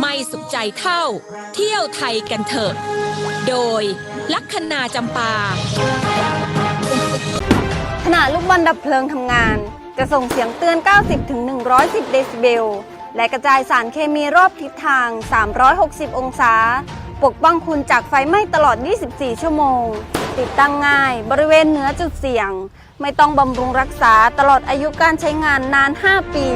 ไม่สุขใจเท่า เที่ยวไทยกันเถอะ โดยลัคนาจำปา ขณะลูกบอลดับเพลิงทำงาน จะส่งเสียงเตือน 90-110 เดซิเบล และกระจายสารเคมีรอบทิศทาง 360 องศา ปกป้องคุณจากไฟไหม้ตลอด 24 ชั่วโมง ติดตั้งง่ายบริเวณเหนือจุดเสี่ยง ไม่ต้องบำรุงรักษาตลอดอายุการใช้งานนาน 5 ปี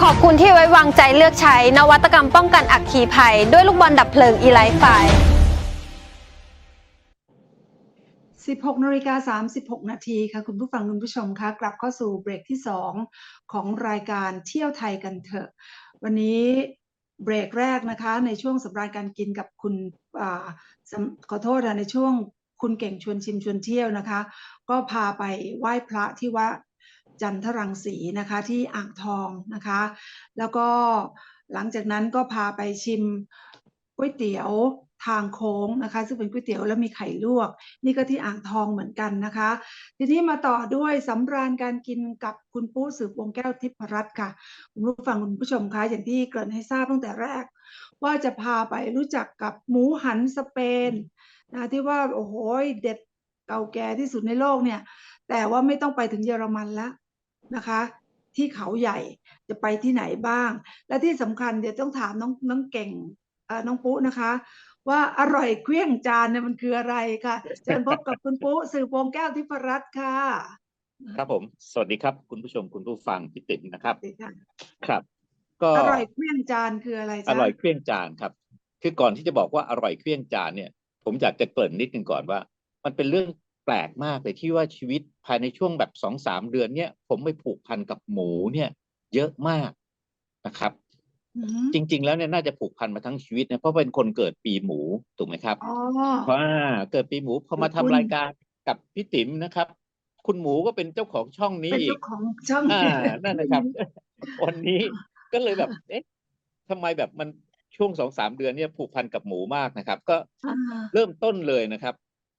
ขอบคุณที่ไว้วางใจเลือกใช้นวัตกรรมป้องกันอัคคีภัย ด้วยลูกบอลดับเพลิงอีไลฟ์ไฟ16นาฬิกา36 นาทีค่ะ คุณผู้ฟังคุณผู้ชมคะกลับเข้าสู่เบรกที่ 2 ของรายการเที่ยวไทยกันเถอะ วันนี้เบรกแรกนะคะ ในช่วงสำราญการกินกับคุณอขอโทษนะในช่วงคุณเก่งชวนชิมชวนเที่ยวนะคะ ก็พาไปไหว้พระที่วัด จันทรังสีนะคะที่อ่างทองนะคะ แล้วก็หลังจากนั้นก็พาไปชิมก๋วยเตี๋ยวทางโค้งนะคะ ซึ่งเป็นก๋วยเตี๋ยวแล้วมีไข่ลวก นี่ก็ที่อ่างทองเหมือนกันนะคะ ทีนี้มาต่อด้วยสำราญการกินกับคุณปู้สืบวงแก้วทิพรัตน์ค่ะคุณผู้ฟังคุณผู้ชมคะอย่างที่เกริ่นให้ทราบตั้งแต่แรก ว่าจะพาไปรู้จักกับหมูหันสเปนนะที่ว่าโอ้โหเด็ดเก่าแก่ที่สุดในโลกเนี่ยแต่ว่าไม่ต้องไปถึงเยอรมันแล้ว นะคะ ที่เขาใหญ่จะไปที่ไหนบ้าง และที่สำคัญเดี๋ยวต้องถามน้องน้องเก่งเอ่อน้องปุ๊นะคะ ว่าอร่อยเครื่องจานเนี่ยมันคืออะไรค่ะเชิญพบกับคุณปุ๊สืบวงแก้วทิพรัตน์ค่ะครับผม สวัสดีครับ คุณผู้ชมคุณผู้ฟังพี่ติ๋มนะครับสวัสดีค่ะครับ ก็อร่อยเครื่องจานคืออะไรอจ๊ะร่อยเครื่องจานครับ คือก่อนที่จะบอกว่าอร่อยเครื่องจานเนี่ย ผมอยากจะเกริ่นนิดนึงก่อนว่า มันเป็นเรื่อง แปลกมากเลยที่ว่าชีวิตภายในช่วงแบบสองสามเดือนเนี่ย ผมไปผูกพันกับหมูเนี่ย เยอะมากนะครับอืมจริง ๆ แล้วเนี่ยน่าจะผูกพันมาทั้งชีวิตนะเพราะเป็นคนเกิดปีหมูถูกไหมครับอ๋อเพราะว่าเกิดปีหมูพอมาขทำอบคุณรายการกับพี่ติ๋มนะครับ คุณหมูก็เป็นเจ้าของช่องนี้เป็นอีเจ้ากของช่องอ่านั่นนะครับวันนี้ก็เลยแบบ เอ๊ะทำไมแบบมันช่วงสองสามเดือนเนี่ยผูกพันกับหมูมากนะครับ ก็อ่าเริ่มต้นเลยนะครับ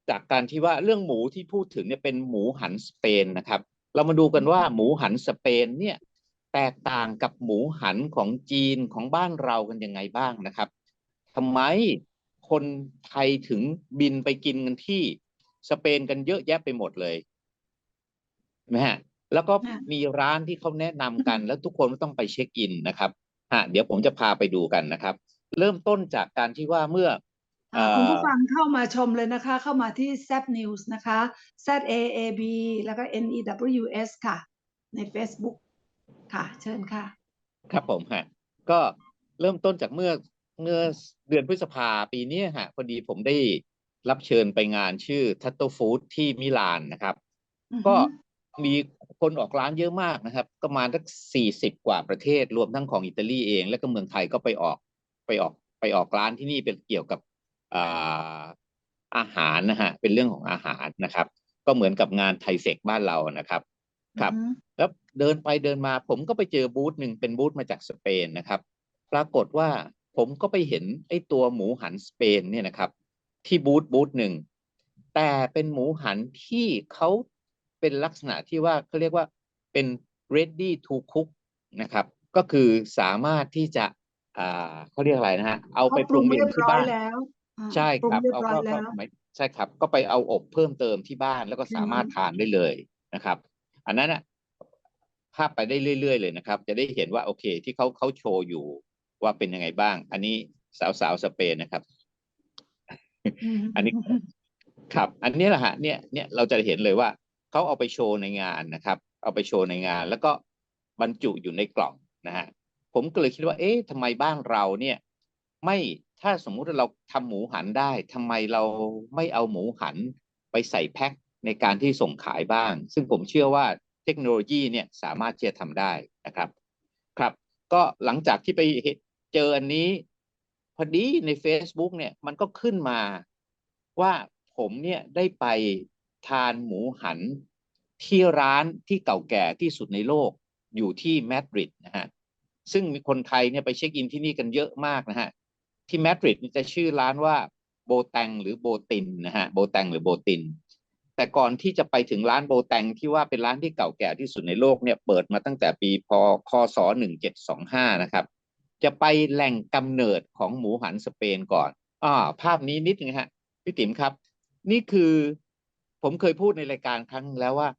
จากการที่ว่าเรื่องหมูที่พูดถึงเนี่ยเป็นหมูหันสเปนนะครับ เรามาดูกันว่าหมูหันสเปนเนี่ยแตกต่างกับหมูหันของจีนของบ้านเรากันยังไงบ้างนะครับทำไมคนไทยถึงบินไปกินกันที่สเปนกันเยอะแยะไปหมดเลยนะฮะแล้วก็ค่ะมีร้านที่เขาแนะนำกัน แล้วทุกคนก็ต้องไปเช็คอินนะครับฮะเดี๋ยวผมจะพาไปดูกันนะครับ เริ่มต้นจากการที่ว่าเมื่ออ่าเอ่อ คุณผู้ฟังเข้ามาชมเลยนะคะ เข้ามาที่ z News นะคะ Z A A B แล้วก็ N E W S ค่ะ ใน Facebook ค่ะ เชิญค่ะ ครับผมฮะก็เริ่มต้นจากเมื่อเมื่อเดือนพฤษภาปีนี้ฮะพอดีผมได้รับเชิญไปงานชื่อทัตโตฟู้ดที่มิลานนะครับอือฮึก็มีคนออกร้านเยอะมากนะครับก็มาทั้งสี่สิบกว่าประเทศรวมทั้งของอิตาลีเอง และก็เมืองไทยก็ไปออกไปออกไปออกร้านที่นี่เป็นเกี่ยวกับ อ่าอาหารนะฮะเป็นเรื่องของอาหารนะครับ ก็เหมือนกับงานไทยเฟกบ้านเรานะครับครับอือฮึแล้วเดินไปเดินมา ผมก็ไปเจอบูธหนึ่งเป็นบูธมาจากสเปนนะครับ ปรากฏว่าผมก็ไปเห็นไอ้ตัวหมูหันสเปนเนี่ยนะครับ ที่บูธบูธหนึ่งแต่เป็นหมูหันที่เขาเป็นลักษณะที่ว่าเขาเรียกว่าเป็น ready to cook นะครับ ก็คือสามารถที่จะอ่าเขาเรียกอะไรนะฮะเอาไปเขาปรุงเองเรียบที่ร้อยบ้านแล้ว อ่าใช่ปรุคงรับ เรียบเอาร้อยก็แล้ก็ว ไม่ใช่ครับ ก็ไปเอาอบเพิ่มเติมที่บ้านแล้วก็สามารถอือฮึทานได้เลยนะครับ อันนั้นอะภาพไปได้เรื่อยๆ เลยนะครับ จะได้เห็นว่าโอเคที่เขาเขาโชว์อยู่ว่าเป็นยังไงบ้าง อันนี้สาวสาวสเปนนะครับมอันนี้ ครับ อันนี้แหละฮะเนี่ยเนี่ยเราจะเห็นเลยว่าเขาเอาไปโชว์ในงานนะครับ เอาไปโชว์ในงาน แล้วก็บรรจุอยู่ในกล่องนะฮะผมก็เลยคิดว่า เอ๊ะทำไมบ้านเราเนี่ย ไม่ ถ้าสมมุติเราทำหมูหันได้ทำไมเราไม่เอาหมูหันไปใส่แพ็คในการที่ส่งขายบ้าง ซึ่งผมเชื่อว่าเทคโนโลยีเนี่ยสามารถที่จะทำได้นะครับ ครับ ก็หลังจากที่ไปเห็นเจออันนี้ พอดีใน Facebook เนี่ยมันก็ขึ้นมาว่าผมเนี่ยได้ไปทานหมูหันที่ร้านที่เก่าแก่ที่สุดในโลกอยู่ที่มาดริดนะฮะซึ่งมีคนไทยเนี่ยไปเช็คอินที่นี่กันเยอะมากนะฮะ ที่มาดริดจะชื่อร้านว่าโบแตงหรือโบตินนะฮะโบแตงหรือโบติน แต่ก่อนที่จะไปถึงร้านโบแตงที่ว่าเป็นร้านที่เก่าแก่ที่สุดในโลกเนี่ยเปิดมาตั้งแต่ปีพคศ1725นะครับจะไปแหล่งกำเนิดของหมูหันสเปนก่อนอ่าภาพนี้นิดนึงฮะพี่ติ๋มครับ นี่คือผมเคยพูดในรายการครั้งแล้วว่า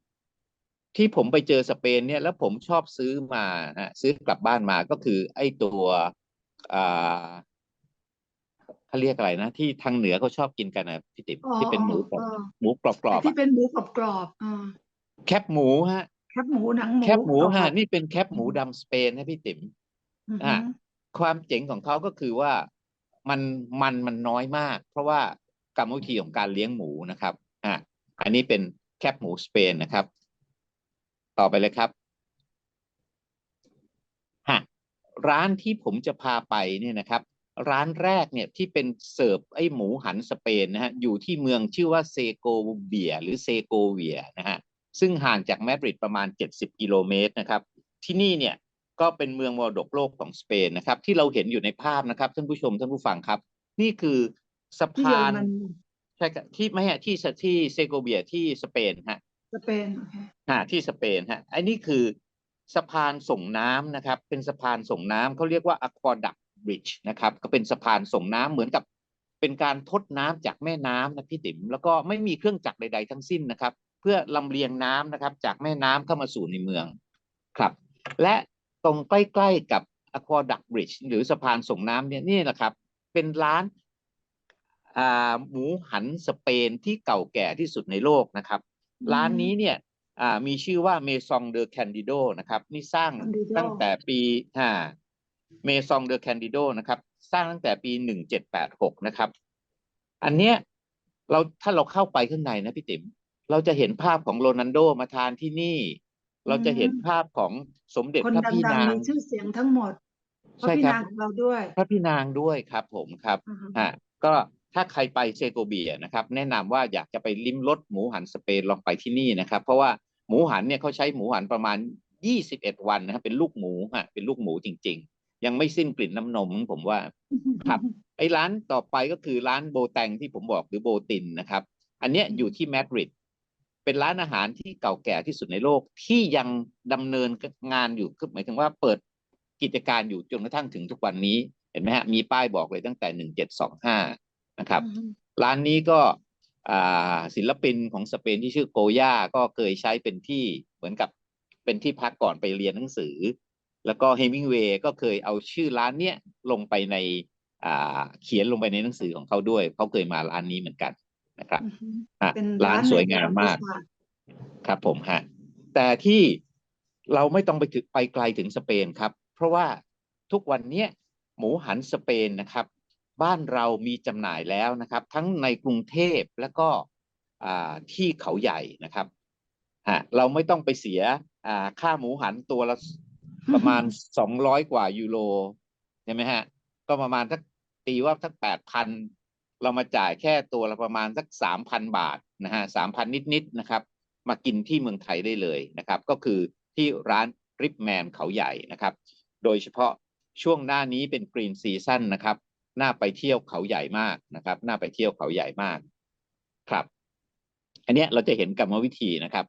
ที่ผมไปเจอสเปนเนี่ยแล้วผมชอบซื้อมาฮะซื้อกลับบ้านมาก็คือไอ้ตัวอ่า เขาเรียกอะไรนะ ที่ทางเหนือเขาชอบกินกันนะพี่ติ๋มอ๋อที่เป็นหมูกรอบอ๋อหมูกรอบกรอบที่เป็นหมูกรอบๆอ่าแคบหมูฮะแคบหมูหนังหมูแคบหมูกรอบฮะนี่เป็นแคบหมูดำสเปนนะพี่ติ๋มอือฮึอะความเจ๋งของเขาก็คือว่ามันมันมันน้อยมาก เพราะว่ากรรมวิธีของการเลี้ยงหมูนะครับอะอันนี้เป็นแคบหมูสเปนนะครับ ต่อไปเลยครับฮะร้านที่ผมจะพาไปเนี่ยนะครับ ร้านแรกเนี่ยที่เป็นเสิร์ฟไอ้หมูหันสเปนนะฮะอยู่ที่เมืองชื่อว่าเซโกเบียหรือเซโกเวียนะฮะซึ่งห่างจากมาดริดประมาณ 70 กิโลเมตรนะครับ ที่นี่เนี่ยก็เป็นเมืองมรดกโลกของสเปนนะครับ ที่เราเห็นอยู่ในภาพนะครับท่านผู้ชมท่านผู้ฟังครับ นี่คือสะที่เยอพารนมันใช่ครับที่ไม่ฮะที่สที่เซโกเบียที่สเปนฮะสเปนโอเคฮะที่สเปนฮะอันนี้คือสะพานส่งน้ำนะครับ เป็นสะพานส่งน้ำเขาเรียกว่า aqueduct bridge นะครับ ก็เป็นสะพานส่งน้ำเหมือนกับเป็นการทดน้ำจากแม่น้ำนะพี่ติ๋มแล้วก็ไม่มีเครื่องจักรใด ๆ ทั้งสิ้นนะครับ เพื่อลำเลียงน้ำนะครับ จากแม่น้ำเข้ามาสู่ในเมืองครับ และตรงใกล้ๆกับ aqueduct bridge หรือสะพานส่งน้ำเนี่ยนี่แหละครับ เป็นร้านอ่าหมูหันสเปนที่เก่าแก่ที่สุดในโลกนะครับ ร้านนี้เนี่ยอ่ามีชื่อว่าเมซองเดอแคนดิโดนะครับ นี่สร้าง Candido ตั้งแต่ปีอ่า เมซองเดอแคนดิโดนะครับ สร้างตั้งแต่ปีหนึ่งเจ็ดแปดหกนะครับ อันเนี้ยเราถ้าเราเข้าไปข้างในนะพี่ติ๋มเราจะเห็นภาพของโรนันโดมาทานที่นี่ เราจะเห็นภาพของสมเด็จคนพระพี่ดังนางๆมีชื่อเสียงทั้งหมดเพราะใช่พี่ครับนางของเราด้วย พระพี่นางด้วยครับ ผมครับอือฮึฮะก็ถ้าใครไปเซโกเบียนะครับ แนะนำว่าอยากจะไปลิ้มรสหมูหันสเปนลองไปที่นี่นะครับ เพราะว่าหมูหันเนี่ยเขาใช้หมูหันประมาณ 21 วันนะครับเป็นลูกหมูฮะเป็นลูกหมูจริง ๆ ยังไม่สิ้นกลิ่นน้ำนมผมว่าครับไอ้ร้านต่อไปก็คือร้านโบแตงที่ผมบอกหรือโบตินนะครับ อันเนี้ยอยู่ที่มาดริดเป็นร้านอาหารที่เก่าแก่ที่สุดในโลกที่ยังดำเนินงานอยู่คือหมายถึงว่าเปิดกิจการอยู่จนกระทั่งถึงทุกวันนี้เห็นไหมฮะมีป้ายบอกเลยตั้งแต่หนึ่งเจ็ดสองห้านะครับอือฮึร้านนี้ก็อ่าศิลปินของสเปนที่ชื่อโกย่าก็เคยใช้เป็นที่เหมือนกับเป็นที่พักก่อนไปเรียนหนังสือ แล้วก็เฮมิงเวย์ก็เคยเอาชื่อร้านเนี้ยลงไปในอ่าเขียนลงไปในหนังสือของเขาด้วย เขาเคยมาร้านนี้เหมือนกันนะครับอือฮึอะเป็นร้านสวยงามมากในประวัติศสตร์ครับผมฮะแต่ที่เราไม่ต้องไปถึงไปไกลถึงสเปนครับ เพราะว่าทุกวันเนี้ยหมูหันสเปนนะครับ บ้านเรามีจำหน่ายแล้วนะครับ ทั้งในกรุงเทพแล้วก็อ่าที่เขาใหญ่นะครับฮะเราไม่ต้องไปเสียอ่าค่าหมูหันตัวละ ประมาณสองร้อยกว่ายูโรใช่ไหมฮะ ก็ประมาณสักตีว่าสักแปดพันเรามาจ่ายแค่ตัวละประมาณสักสามพันบาทนะฮะสามพันนิดๆนะครับ มากินที่เมืองไทยได้เลยนะครับ ก็คือที่ร้านริปแมนเขาใหญ่นะครับ โดยเฉพาะช่วงหน้านี้เป็นกรีนซีซั่นนะครับน่าไปเที่ยวเขาใหญ่มากนะครับน่าไปเที่ยวเขาใหญ่มาก ครับ อันนี้เราจะเห็นกรรมวิธีนะครับ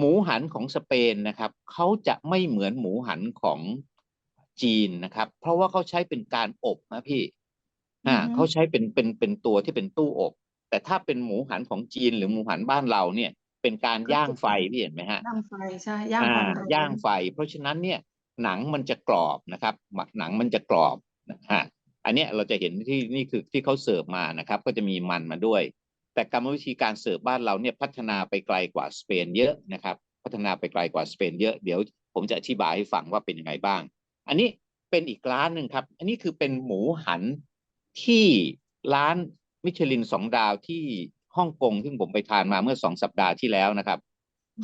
หมูหันของสเปนนะครับเขาจะไม่เหมือนหมูหันของจีนนะครับ เพราะว่าเขาใช้เป็นการอบนะพี่อ่าอือฮึเขาใช้เป็นเป็นเป็นตัวที่เป็นตู้อบ แต่ถ้าเป็นหมูหันของจีนหรือหมูหันบ้านเราเนี่ย เป็นการย่างไฟพี่เห็นไหมฮะย่างไฟใช่ย่างอ่าความร้อนย่างไฟ เพราะฉะนั้นเนี่ยหนังมันจะกรอบนะครับหมักหนังมันจะกรอบนะฮะอันเนี้ยเราจะเห็นที่นี่คือที่เขาเสิร์ฟมานะครับ ก็จะมีมันมาด้วย แต่กรรมวิธีการเสิร์ฟบ้านเราเนี่ยพัฒนาไปไกลกว่าสเปนเยอะนะครับ พัฒนาไปไกลกว่าสเปนเยอะเดี๋ยวผมจะอธิบายให้ฟังว่าเป็นยังไงบ้าง อันนี้เป็นอีกร้านหนึ่งครับ อันนี้คือเป็นหมูหันที่ร้านมิชลินสองดาวที่ฮ่องกงซึ่งผมไปทานมาเมื่อสองสัปดาห์ที่แล้วนะครับ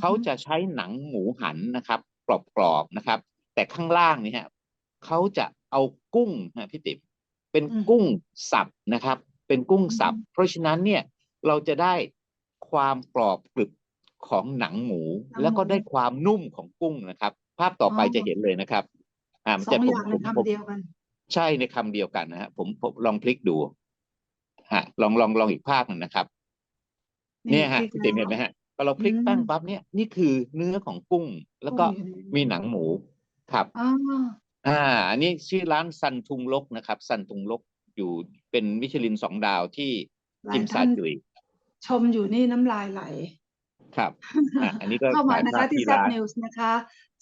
เขาจะใช้หนังหมูหันนะครับกรอบๆนะครับ แต่ข้างล่างนี่ฮะเขาจะเอากุ้งนะพี่ติ๋มเป็นกุ้งสับนะครับ เป็นกุ้งสับ เพราะฉะนั้นเนี่ย เราจะได้ความกรอบกรึบของหนังหมู แล้วก็ได้ความนุ่มของกุ้งนะครับ ภาพต่อไปจะเห็นเลยนะครับ อ่ามันสอจะงผอมย่างในผมผม คำเดียวกันใช่ในคำเดียวกันนะฮะผมผมลองพลิกดูฮะลองลองลองอีกภาพหนึ่งนะครับ เนี่ยฮะพริกพี่ติ๋มแล้วเห็นไหมฮะพอเราพลิกอืมแป้งปั๊บเนี่ยนี่คือเนื้อของกุ้ง แล้วก็กุ้งอยู่ในมีหนังหมูครับ อ๋ออ่า อันนี้ชื่อร้านซันทุงลกนะครับซันทุงลกอยู่เป็นมิชลินสองดาวที่ หลาจิยมซาท่านจุยชมอยู่นี่น้ำลายไหล ครับอะอันนี้ก็เข้ามาถ่ายนะภาคะพที่ที่ Z ร้าน News นะคะ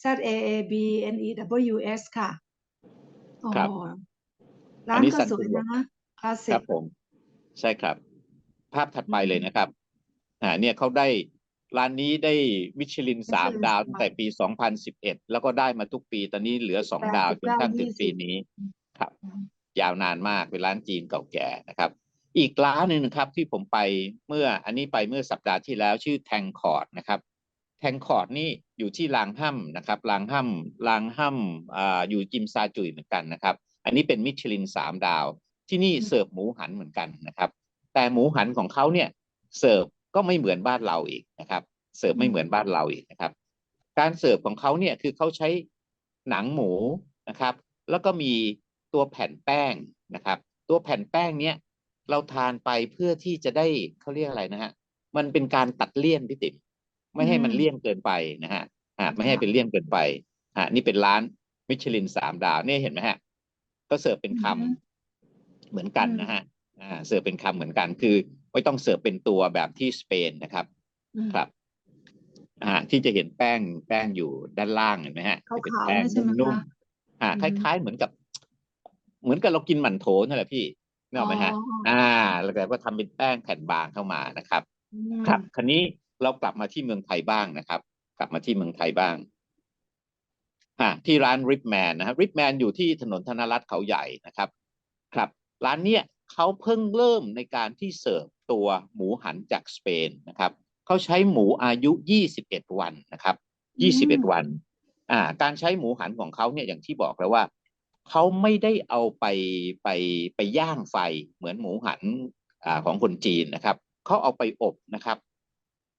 Z A A B N E W S ค่ะ โอ้ครับร้าอันนนี้ก็สันสติวยโลกนะคลาสสิครักบผม ใช่ครับ ภาพถัดไปอืมเลยนะครับ อ่า เนี่ยเขาได้ร้านนี้ได้มิชลินสาม Michelin ดาวสามตั้งแต่ปี 2011 แล้วก็ได้มาทุกปี ตอนนี้เหลือสองแปดดาวสิบจนกระทั่งถึงยี่สิบปีนี้ ครับอืมยาวนานมากเป็นร้านจีนเก่าแก่นะครับ อีกร้านหนึ่งนะครับที่ผมไปเมื่ออันนี้ไปเมื่อสัปดาห์ที่แล้วชื่อแทงคอร์ดนะครับแทงคอร์ดนี่อยู่ที่ลางห้ำนะครับลางห้ำลางห้ำอ่าอยู่จิมซาจุยเหมือนกันนะครับ อันนี้เป็นมิชลินสามดาว ที่นี่เสิร์ฟหมูหันเหมือนกันนะครับ แต่หมูหันของเขาเนี่ยเสิร์ฟก็ไม่เหมือนบ้านเราอีกนะครับ เสิร์ฟไม่เหมือนบ้านเราอีกนะครับ การเสิร์ฟของเขาเนี่ยคือเขาใช้หนังหมูนะครับ แล้วก็มีตัวแผ่นแป้งนะครับ ตัวแผ่นแป้งเนี้ย เราทานไปเพื่อที่จะได้เขาเรียกอะไรนะฮะ มันเป็นการตัดเลี่ยนพี่ติ๋มไม่ให้มันอืมเลี่ยนเกินไปนะฮะอ่าไม่ให้ค่ะเป็นเลี่ยนเกินไปอ่านี่เป็นร้านมิชลินสามดาวเนี่ยเห็นไหมฮะ ก็เสิร์ฟเป็นคำอืมเหมือนกันนะฮะอ่าเสิร์ฟเป็นคำเหมือนกัน คือไม่ต้องเสิร์ฟเป็นตัวแบบที่สเปนนะครับอืมครับอ่าที่จะเห็นแป้งแป้งอยู่ด้านล่างเห็นไหมฮะขาวๆจะเป็นแป้งใช่ไหมนุ่มคะๆอ่าอืคมล้าย ๆ เหมือนกับ เหมือนกับเรากินหมั่นโถนั่นแหละพี่ นึกออกไหมฮะอ๋ออ่า แล้วแต่ก็ทำเป็นแป้งแผ่นบางเข้ามานะครับอืมครับคราวนี้เรากลับมาที่เมืองไทยบ้างนะครับ กลับมาที่เมืองไทยบ้าง อ่า ที่ร้านริปแมนนะครับริปแมนอยู่ที่ถนนธนรัตน์เขาใหญ่นะครับ ครับ ร้านเนี้ยเขาเพิ่งเริ่มในการที่เสิร์ฟตัวหมูหันจากสเปนนะครับ เขาใช้หมูอายุ 21 วันนะครับอืม21 วัน อ่า การใช้หมูหันของเขาเนี่ยอย่างที่บอกแล้วว่า เขาไม่ได้เอาไปไปไปย่างไฟเหมือนหมูหันอ่าของคนจีนนะครับเขาเอาไปอบนะครับ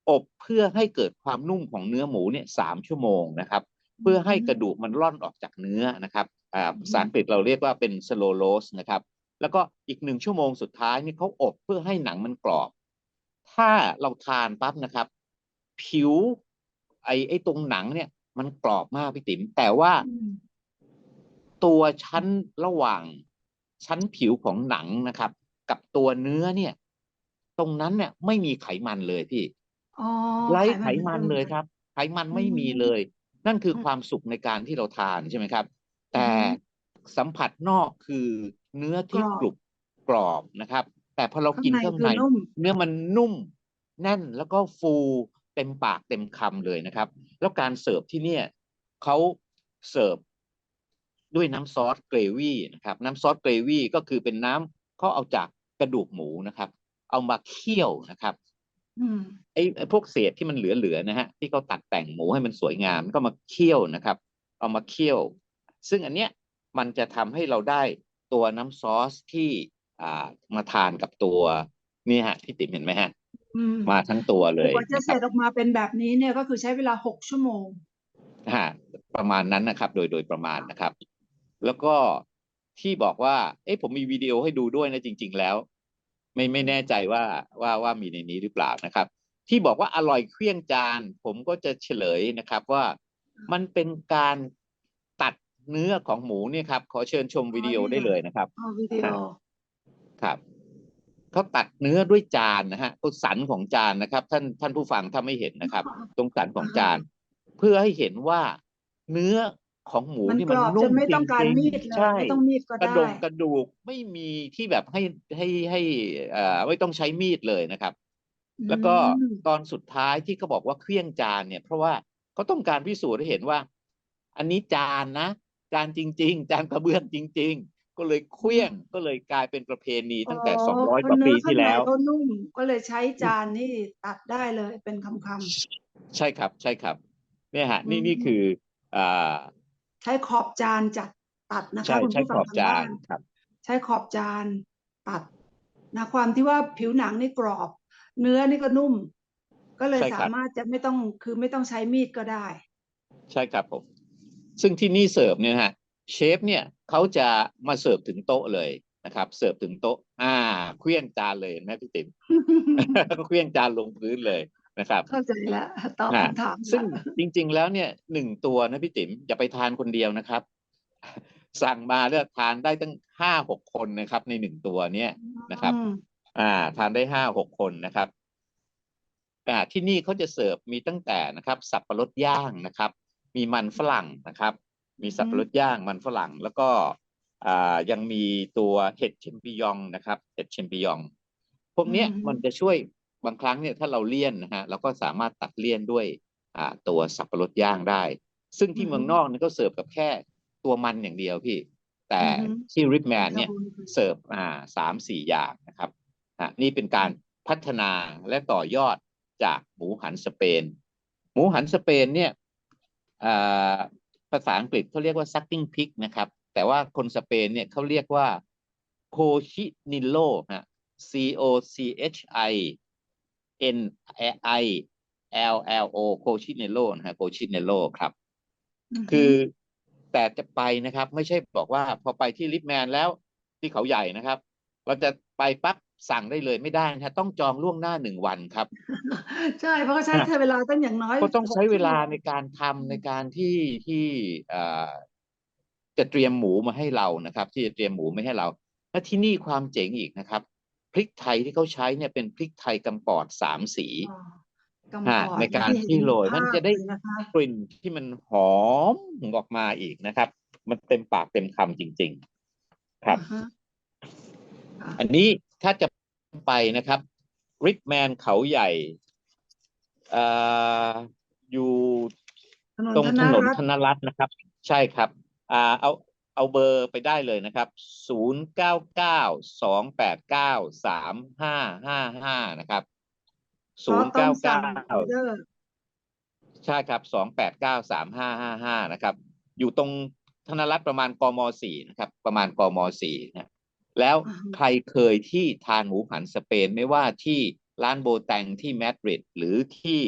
อบเพื่อให้เกิดความนุ่มของเนื้อหมูเนี่ยสามชั่วโมงนะครับ เพื่อให้กระดูกมันร่อนออกจากเนื้อนะครับอ่าภาษาอังกฤษเราเรียกว่าเป็น slow roast นะครับ แล้วก็อีกหนึ่งชั่วโมงสุดท้ายนี่เขาอบเพื่อให้หนังมันกรอบ ถ้าเราทานปั๊บนะครับ ผิวไอ้ไอ้ตรงหนังเนี่ยมันกรอบมากพี่ติ๋มแต่ว่าอืม ตัวชั้นระหว่างชั้นผิวของหนังนะครับ กับตัวเนื้อเนี่ย ตรงนั้นเนี่ยไม่มีไขมันเลยพี่อ๋อไร้ไขมันป็เลยครับ ไขมันไม่มีอืมเลย นั่นคืออมความสุขในการที่เราทานใช่ไหมครับ แต่อือฮึสัมผัสนอกคือเนื้อที่กรอบกรุบกรอบนะครับ แต่พอเรากินข้าข้างงในในคือนุ่มเนื้อมันนุ่ม แน่นแล้วก็ฟูเต็มปากเต็มคำเลยนะครับ แล้วการเสิร์ฟที่เนี่ยเขาเสิร์ฟ ด้วยน้ำซอสเกรวี่นะครับน้ำซอสเกรวี่ก็คือเป็นน้ำเขาเอาจากกระดูกหมูนะครับ เอามาเคี่ยวนะครับอืมไอ้ไอ้พวกเศษที่มันเหลือๆนะฮะที่เขาตัดแต่งหมูให้มันสวยงามก็มาเคี่ยวนะครับ เอามาเคี่ยว ซึ่งอันเนี้ยมันจะทำให้เราได้ตัวน้ำซอสที่อ่ามาทานกับตัวนี่ฮะพี่ติ๋มเห็นไหมฮะอืมมาทั้งตัวเลยกว่าจะนะเสคร็รัจบออกมาเป็นแบบนี้เนี่ยก็คือใช้เวลาหกชั่วโมงฮะประมาณนั้นนะครับ โดยโดยประมาณนะครับ แล้วก็ที่บอกว่า เอ๊ะผมมีวิดีโอให้ดูด้วยนะจริง ๆ แล้ว ไม่ไม่แน่ใจว่าว่าว่ามีในนี้หรือเปล่านะครับ ที่บอกว่าอร่อยเครื่องจาน ผมก็จะเฉลยนะครับว่ามันเป็นการตัดเนื้อของหมูเนี่ยครับ ขอเชิญชมวิดีโอได้เลยนะครับเอาวิดีโอครับเขาตัดเนื้อด้วยจานนะฮะตัวสันของจานนะครับ ท่านท่านผู้ฟังถ้าไม่เห็นนะครับ ตรงสันของจาน เพื่อให้เห็นว่าเนื้อ ของหมูมันนี่กมันรอบนุ่จมนไม่ต้องการจงๆมีดเลยใช่ไม่ต้องมีดก็กระได้ดงกระดูกไม่มีที่แบบให้ให้ให้เอ่อไม่ต้องใช้มีดเลยนะครับ แล้วก็อืมตอนสุดท้ายที่เขาบอกว่าเครื่องจานเนี่ย เพราะว่าเขาต้องการพิสูจน์ให้เห็นว่า อันนี้จานนะจานจริง ๆ จานกระเบื้องจริง ๆ ก็เลยเครื่องก็เลยกลายเป็นประเพณีตั้งแต่สองร้อยกว่าปีที่แล้วก็นุ่มก็เลยใช้จานนี่ตัดได้เลยเป็นคำใช่ครับใช่ครับ เนี่ยฮะนี่อืมนี่คืออ่าๆ ใช้ขอบจานจัดตัดนะคะใช่คุณใช้ผู้ขฟังอบทางจาบ้านนครับใช้ขอบจานตัดนะความที่ว่าผิวหนังนี่กรอบ เนื้อนี่ก็นุ่ม ก็เลยใช่ครับสามารถจะไม่ต้องคือไม่ต้องใช้มีดก็ได้ ใช่ครับผมซึ่งที่นี่เสิร์ฟเนี่ยนะฮะเชฟเนี่ยเขาจะมาเสิร์ฟถึงโต๊ะเลยนะครับ เสิร์ฟถึงโต๊ะ อ่าเคลี้ยงจานเลยเห็นไหมพี่ติ๋มเคลี้ยงจานลงพื้นเลย นะครับ เข้าใจแล้วตอบอ่าคำถามซึ่งละจริง ๆ แล้วเนี่ยหนึ่งตัวนะพี่ติ๋มอย่าไปทานคนเดียวนะครับ สั่งมาเลือกทานได้ตั้งห้าหกคนนะครับ ในหนึ่งตัวเนี่ยนะครับอืมอ่า ทานได้ห้าหกคนนะครับอ่าที่นี่เขาจะเสิร์ฟมีตั้งแต่นะครับ สับปะรดย่างนะครับ มีมันฝรั่งนะครับ มีสับปะรดย่างมันฝรั่งแล้วก็อ่ายังมีตัวเห็ดเชมปิยองนะครับเห็ดเชมปิยอง พวกเนี้ยอืมมันจะช่วย บางครั้งเนี่ยถ้าเราเลี่ยนนะฮะเราก็สามารถตัดเลี่ยนด้วยอ่าตัวสับปะรดย่างได้ ซึ่งที่เมืองนอกเนี่ยก็เสิร์ฟกับแค่ตัวมันอย่างเดียวพี่ แต่ที่ริปแมนเนี่ยเสิร์ฟอ่าสามสี่อย่างนะครับอะนี่เป็นการพัฒนาและต่อยอดจากหมูหันสเปน หมูหันสเปนเนี่ยอ่าภาษาอังกฤษเขาเรียกว่า sucking pig นะครับ แต่ว่าคนสเปนเนี่ยเขาเรียกว่า cochinillo ฮะ c o c h i n i l l o cochinillo นะฮะ cochinillo ครับมคือแต่จะไปนะครับ ไม่ใช่บอกว่าพอไปที่ลิฟแมนแล้วที่เขาใหญ่นะครับ เราจะไปปั๊บสั่งได้เลยไม่ได้นะต้องจองล่วงหน้าหนึ่งวันครับ ใช่เพราะเขาใช้เวลาตั้งอย่างน้อย ก็ต้องใช้เวลาในหกการทำในการที่ที่เอ่อจะเตรียมหมูมาให้เรานะครับ ที่จะเตรียมหมูมาให้เราและที่นี่ความเจ๋งอีกนะครับ พริกไทยที่เขาใช้เนี่ยเป็นพริกไทยกำปอดสามสีอ๋อกำฮะปอดในการเห็ที่โรยมันจะได้ภาพเลยนะคะกลิ่นที่มันหอมออกมาอีกนะครับ มันเต็มปากเต็มคำจริง ๆ ครับอ่าฮะค่ะอันนี้ถ้าจะไปนะครับริปแมนเขาใหญ่เอ่ออยู่ถนนตรงธถนนนรัตธน์นรัตน์นะครับ ใช่ครับ อ่าเอา เอาเบอร์ไปได้เลยนะครับศูนย์เก้าเก้าสองแปดเก้าสามห้าห้าห้านะครับศูนย์ต้เก้าองสั่เก้างออเดอร์ใช่ครับสองแปดเก้าสามห้าห้าห้านะครับ อยู่ตรงธนรัตน์ประมาณกมสี่นะครับ ประมาณกมสี่นะ แล้วอ่าฮะใครเคยที่ทานหมูหันสเปนไม่ว่าที่ร้านโบแตงที่มาดริดหรือที่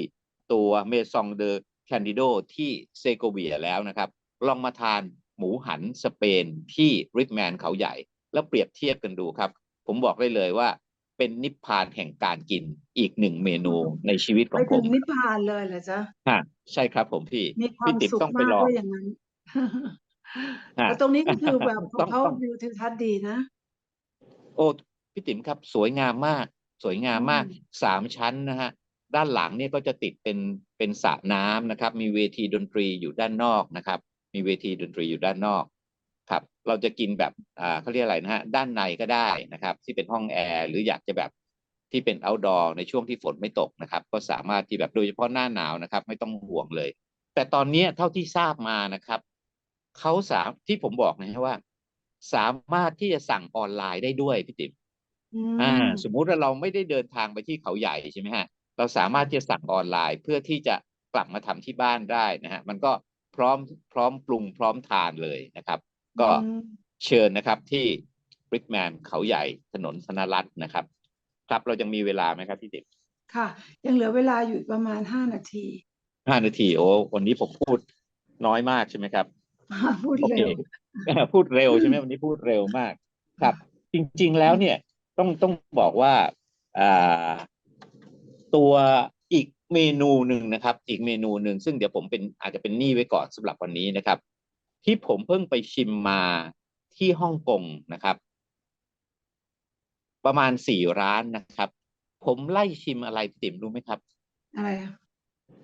ตัวเมซองเดอแคนดิโดที่เซโกเวียแล้วนะครับ ลองมาทาน หมูหันสเปนที่ริปแมนเขาใหญ่ แล้วเปรียบเทียบกันดูครับ ผมบอกได้เลยว่า เป็นนิพพานแห่งการกินอีกหนึ่งเมนูในชีวิตขไปองผถึมงนิพพานเลยเหรอจ๊ะฮะใช่ครับผมพี่มีควาพี่มติ๋มสุขต้องไปมากลองด้วยอย่างนั้นฮะแต่ตรงนี้ก็คือแบบขต้อองงเขาต้องวิวทิวทัศน์ดีนะ โอ้พี่ติ๋มครับ สวยงามมาก สวยงามมากอืมสามชั้นนะฮะด้านหลังเนี่ยก็จะติดเป็นเป็นสระน้ำนะครับ มีเวทีดนตรีอยู่ด้านนอกนะครับ มีเวทีดนตรีอยู่ด้านนอกครับ เราจะกินแบบอ่าเขาเรียกอะไรนะฮะด้านในก็ได้นะครับ ที่เป็นห้องแอร์หรืออยากจะแบบที่เป็น outdoor ในช่วงที่ฝนไม่ตกนะครับ ก็สามารถที่แบบโดยเฉพาะหน้าหนาวนะครับ ไม่ต้องห่วงเลย แต่ตอนเนี้ยเท่าที่ทราบมานะครับเขาสามที่ผมบอกนะฮะว่า สามารถที่จะสั่งออนไลน์ได้ด้วยพี่ติ๋มอือ่ามสมมุติว่าเราไม่ได้เดินทางไปที่เขาใหญ่ใช่ไหมฮะเราสามารถที่จะสั่งออนไลน์เพื่อที่จะกลับมาทำที่บ้านได้นะฮะมันก็ พร้อมพร้อมปรุงพร้อมทานเลยนะครับ ก็อืมเชิญนะครับที่บริกแมนเขาใหญ่ถนนธนรัตน์นะครับ ครับเรายังมีเวลาไหมครับพี่ติ๋มค่ะ ยังเหลือเวลาอยู่ประมาณห้านาทีห้านาทีโอ้วันนี้ผมพูดน้อยมากใช่ไหมครับพูดโอเคเร็วพูดเร็วใช่ไหมวันนี้พูดเร็วมากครับ จริง ๆ แล้วเนี่ยต้องต้องบอกว่าอ่าตัวอีก เมนูหนึ่งนะครับ อีกเมนูหนึ่งซึ่งเดี๋ยวผมเป็นอาจจะเป็นหนี้ไว้ก่อนสำหรับวันนี้นะครับ ที่ผมเพิ่งไปชิมมาที่ฮ่องกงนะครับ ประมาณสี่ร้านนะครับ ผมไล่ชิมอะไรพี่ติ๋มรู้ไหมครับ อะไรอะ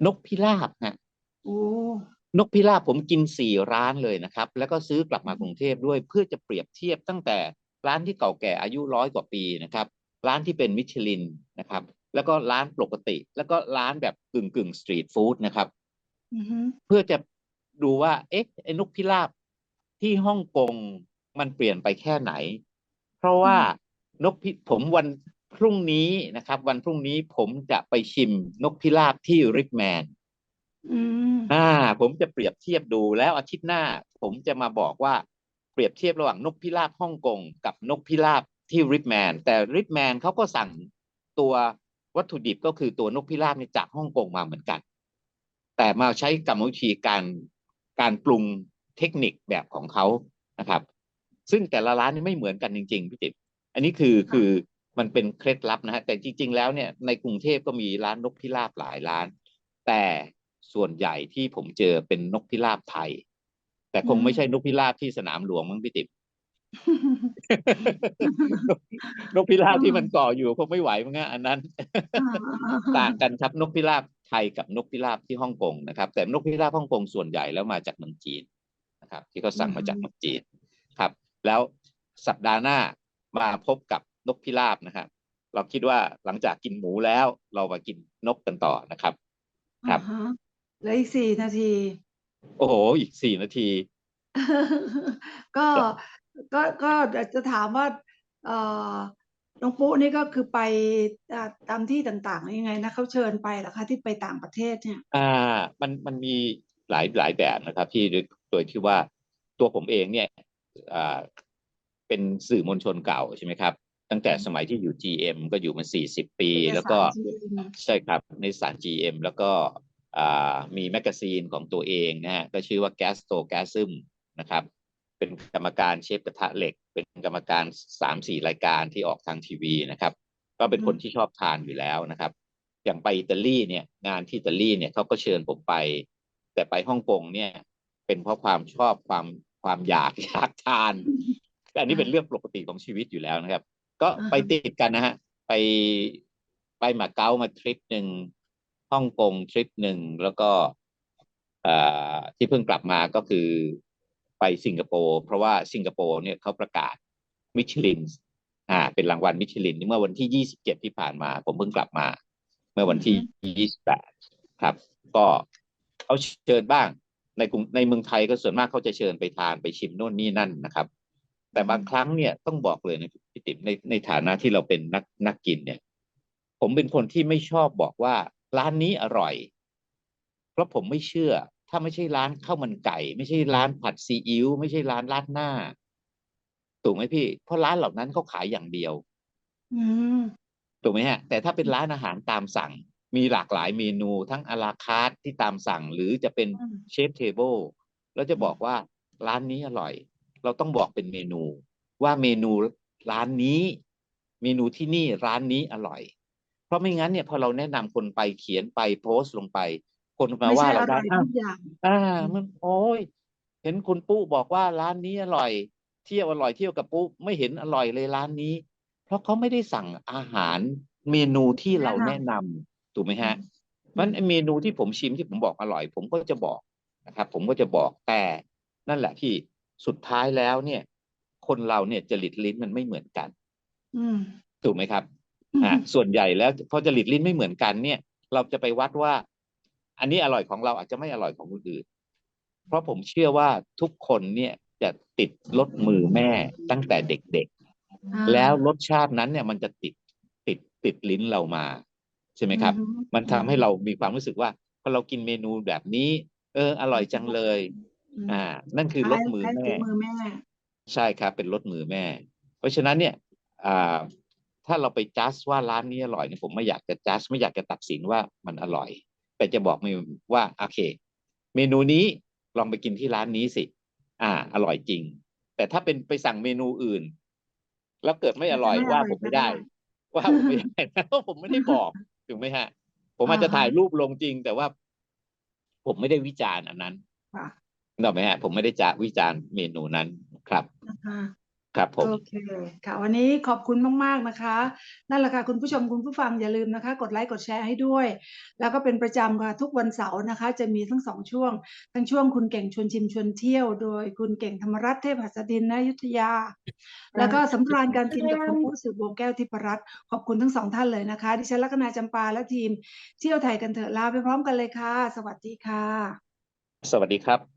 นกพิราบฮะโอ้นกพิราบผมกินสี่ร้านเลยนะครับ แล้วก็ซื้อกลับมากรุงเทพด้วยเพื่อจะเปรียบเทียบตั้งแต่ร้านที่เก่าแก่อายุร้อยกว่าปีนะครับ ร้านที่เป็นมิชลินนะครับ แล้วก็ร้านปกติ แล้วก็ร้านแบบกึ่งกึ่งสตรีทฟู้ดนะครับอือฮึเพื่อจะดูว่าเอ๊ะไอ้นกพิราบที่ฮ่องกงมันเปลี่ยนไปแค่ไหน เพราะว่านกพิผมวันพรุ่งนี้นะครับ วันพรุ่งนี้ผมจะไปชิมนกพิราบที่ริปแมนอืมอ่า ผมจะเปรียบเทียบดูแล้วอาทิตย์หน้า ผมจะมาบอกว่าเปรียบเทียบระหว่างนกพิราบฮ่องกงกับนกพิราบที่ริปแมนแต่ริปแมนเขาก็สั่งตัว วัตถุดิบก็คือตัวนกพิราบนี่จากฮ่องกงมาเหมือนกัน แต่มาใช้กรรมวิธีการการปรุงเทคนิคแบบของเขานะครับ ซึ่งแต่ละร้านนี่ไม่เหมือนกันจริงๆพี่ติ๋มอันนี้คือคือมันเป็นเคล็ดลับนะฮะแต่จริง ๆ แล้วเนี่ยในกรุงเทพก็มีร้านนกพิราบหลายร้าน แต่ส่วนใหญ่ที่ผมเจอเป็นนกพิราบไทย แต่คงไม่ใช่นกพิราบที่สนามหลวงมั้งพี่ติ๋ม นกพิราบที่มันก่ออยู่คงไม่ไหวมั้งฮะอันนั้น ต่างกันครับนกพิราบไทยกับนกพิราบที่ฮ่องกงนะครับ แต่นกพิราบฮ่องกงส่วนใหญ่แล้วมาจากเมืองจีนนะครับ ที่เขาสั่งมาจากเมืองจีนครับ แล้วสัปดาห์หน้ามาพบกับนกพิราบนะครับเราคิดว่าหลังจากกินหมูแล้วเรามากินนกกันต่อนะครับ ครับอ่าฮะเหลืออีกสี่นาที โอ้โหอีกสี่นาที ก็ ก็ก็จะถามว่าเอ่อน้องปุ๊นี่ก็คือไปอ่าตามที่ต่างๆยังไงนะเขาเชิญไปเหรอคะที่ไปต่างประเทศเนี่ย อ่า มันมันมีหลายหลายแบบนะครับ ที่โดยโดยที่ว่าตัวผมเองเนี่ยอ่าเป็นสื่อมวลชนเก่าใช่ไหมครับ ตั้งแต่สมัยที่อยู่ GM ก็อยู่มาสี่สิบปีเป็นแล้วก็สาร GM ใช่ครับในสาร GM แล้วก็อ่ามีแมกกาซีนของตัวเองนะฮะก็ชื่อว่า Gas t o g a s m นะครับ เป็นกรรมการเชฟกระทะเหล็ก เป็นกรรมการสามสี่รายการที่ออกทางทีวีนะครับ ก็เป็นคนที่ชอบทานอยู่แล้วนะครับ อย่างไปอิตาลีเนี่ยงานที่อิตาลีเนี่ยเขาก็เชิญผมไป แต่ไปฮ่องกงเนี่ย เป็นเพราะความชอบความความอยากอยากทานแต่อันนี้เป็นเรื่องปกติของชีวิตอยู่แล้วนะครับ ก็อ่าฮะไปติดกันนะฮะไปไปมาเก๊ามาทริปหนึ่งฮ่องกงทริปหนึ่งแล้วก็เอ่อที่เพิ่งกลับมาก็คือ ไปสิงคโปร์เพราะว่าสิงคโปร์เนี่ยเขาประกาศมิชลินอ่าเป็นรางวัลมิชลินเมื่อวันที่ 27 ที่ผ่านมา ผมเพิ่งกลับมา เมื่อวันที่ 28 ครับ ก็เขาเชิญบ้างในกรุงในเมืองไทยก็ส่วนมากเขาจะเชิญไปทานไปชิมโน่นนี่นั่นนะครับ แต่บางครั้งเนี่ยต้องบอกเลยนะพี่ติ๋มในในฐานะที่เราเป็นนักนักกินเนี่ย ผมเป็นคนที่ไม่ชอบบอกว่าร้านนี้อร่อย เพราะผมไม่เชื่อ ถ้าไม่ใช่ร้านข้าวมันไก่ ไม่ใช่ร้านผัดซีอิ๊วไม่ใช่ร้านราดหน้า ถูกไหมพี่ เพราะร้านเหล่านั้นเขาขายอย่างเดียว อืมถูกไหมฮะ แต่ถ้าเป็นร้านอาหารตามสั่ง มีหลากหลายเมนูทั้งอาราคาร์ทที่ตามสั่งหรือจะเป็นอืมเชฟเทเบิลแล้วจะบอกว่าร้านนี้อร่อย เราต้องบอกเป็นเมนู ว่าเมนูร้านนี้ เมนูที่นี่ร้านนี้อร่อย เพราะไม่งั้นเนี่ยพอเราแนะนำคนไปเขียนไปโพสต์ลงไป คนมาไม่ว่าใช่อเราร่ได้อยอ้าวทุกอย่างอ่ามันโอ้ยเห็นคุณปุ๊บอกว่าร้านนี้อร่อย เที่ยวอร่อยเที่ยวกับปุ๊ไม่เห็นอร่อยเลยร้านนี้ เพราะเขาไม่ได้สั่งอาหารเมนูที่เราแนะแนะนนำถูกไหมฮะมันไอ้เมนูที่ผมชิมที่ผมบอกอร่อย ผมก็จะบอกนะครับ ผมก็จะบอกแต่นั่นแหละที่สุดท้ายแล้วเนี่ย คนเราเนี่ยจริตลิ้นมันไม่เหมือนกันอืมถูกไหมครับอ่าส่วนใหญ่แล้วพอจริตลิ้นไม่เหมือนกันเนี่ย เราจะไปวัดว่า อันนี้อร่อยของเราอาจจะไม่อร่อยของคนอื่น เพราะผมเชื่อว่าทุกคนเนี่ยจะติดรสมือแม่ตั้งแต่เด็กอ่าๆแล้วรสชาตินั้นเนี่ยมันจะติดติดติดลิ้นเรามา ใช่ไหมครับอืมมันทำให้เรามีความรู้สึกว่าพอเรากินเมนูแบบนี้ เออ อร่อยจังเลยอืมอ่า นั่นคือรสมือคล้ายๆแม่ฝีมือแม่ ใช่ครับ เป็นรสมือแม่ เพราะฉะนั้นเนี่ยอ่าถ้าเราไปจัดว่าร้านนี้อร่อยเนี่ยผมไม่อยากจะจัดไม่อยากจะตัดสินว่ามันอร่อย แต่จะบอกมีว่าโอเค เมนูนี้ลองไปกินที่ร้านนี้สิ อ่า อร่อยจริง แต่ถ้าเป็นไปสั่งเมนูอื่น แล้วเกิดไม่อร่อยไม่อร่ว่าอยผมไม่ก็ได้ได้ ว่าผมไม่ได้เพราะผมไม่ได้บอกถูกไหมฮะ ผมอาจจะอ่าฮะถ่ายรูปลงจริง แต่ว่า ผมไม่ได้วิจารณ์อันนั้นค่ะถูกไหมฮะ ผมไม่ได้จะวิจารณ์เมนูนั้นครับอ่า ครับผม โอเคค่ะวันนี้ขอบคุณมาก ๆ นะคะ นั่นแหละค่ะคุณผู้ชมคุณผู้ฟังอย่าลืมนะคะ กดไลค์กดแชร์ให้ด้วย แล้วก็เป็นประจำค่ะทุกวันเสาร์นะคะ จะมีทั้งสองช่วง ทั้งช่วงคุณเก่งชวนชิมชวนเที่ยว โดยคุณเก่งธรรมรัตน์เทพหัสดินนอยุธยา แล้วก็สำราญการกินกับคุณผู้สืบโบวแก้วทิพรัตน์ขอบคุณทั้งสองท่านเลยนะคะ ดิฉันลัคนาจำปาและทีมเที่ยวไทยกันเถอะลาไปพร้อมกันเลยค่ะ สวัสดีค่ะ สวัสดีครับ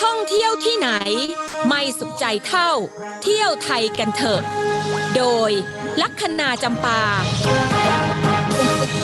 ท่องเที่ยวที่ไหน ไม่สุขใจเท่า เที่ยวไทยกันเถอะ โดยลัคนาจำปา